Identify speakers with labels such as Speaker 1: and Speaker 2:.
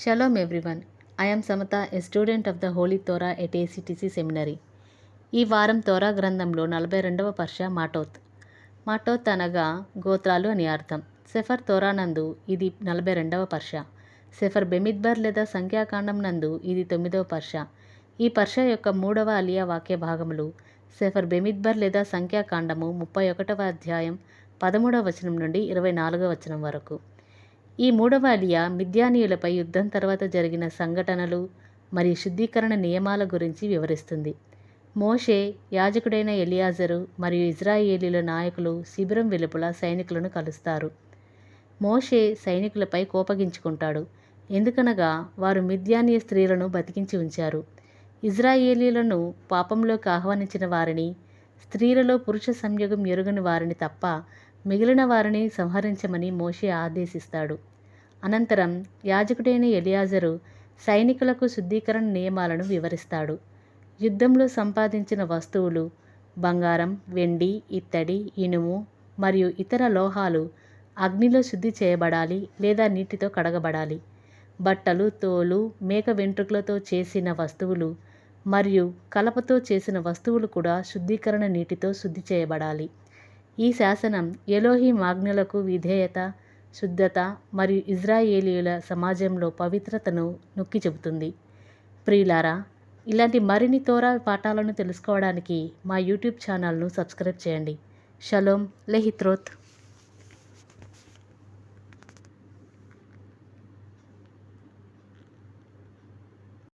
Speaker 1: Shalom everyone I'm Samatha a student of the holy Torah at ACTC seminary ఈ వారం తోరా గ్రంథంలో నలభై రెండవ పర్ష మాటోత్. మాటోత్ అనగా గోత్రాలు అని అర్థం. సెఫర్ తోరానందు ఇది నలభై రెండవ పర్ష. సెఫర్ బెమిద్బర్ లేదా సంఖ్యాకాండం నందు ఇది తొమ్మిదవ పర్ష. ఈ పర్ష యొక్క మూడవ అలియా వాక్య భాగములు సెఫర్ బెమిద్బర్ లేదా సంఖ్యాకాండము ముప్పై ఒకటవ అధ్యాయం పదమూడవ వచనం నుండి ఇరవై నాలుగవ వచనం వరకు. ఈ మూడవ అలియా మిద్యానీయులపై యుద్ధం తర్వాత జరిగిన సంఘటనలు మరియు శుద్ధీకరణ నియమాల గురించి వివరిస్తుంది. మోషే యాజకుడైన ఎలియాజరు మరియు ఇజ్రాయేలీల నాయకులు శిబిరం వెలుపల సైనికులను కలుస్తారు. మోషే సైనికులపై కోపగించుకుంటాడు. ఎందుకనగా వారు మిద్యానీయ స్త్రీలను బతికించి ఉంచారు. ఇజ్రాయేలీలను పాపంలోకి ఆహ్వానించిన వారిని స్త్రీలలో పురుష సంయోగం ఎరుగని వారిని తప్ప మిగిలిన వారిని సంహరించమని మోషే ఆదేశిస్తాడు. అనంతరం యాజకుడైన ఎలియాజరు సైనికులకు శుద్ధీకరణ నియమాలను వివరిస్తాడు. యుద్ధంలో సంపాదించిన వస్తువులు బంగారం వెండి ఇత్తడి ఇనుము మరియు ఇతర లోహాలు అగ్నిలో శుద్ధి చేయబడాలి లేదా నీటితో కడగబడాలి. బట్టలు తోలు మేక వెంట్రుకలతో చేసిన వస్తువులు మరియు కలపతో చేసిన వస్తువులు కూడా శుద్ధీకరణ నీటితో శుద్ధి చేయబడాలి. ఈ శాసనం ఎలోహిం ఆజ్ఞలకు విధేయత శుద్ధత మరియు ఇజ్రాయేలీయుల సమాజంలో పవిత్రతను నొక్కి చెబుతుంది. ప్రియులారా ఇలాంటి మరిన్ని తోరా పాఠాలను తెలుసుకోవడానికి మా యూట్యూబ్ ఛానల్ను సబ్స్క్రైబ్ చేయండి. షలోమ్ లెహిత్రోత్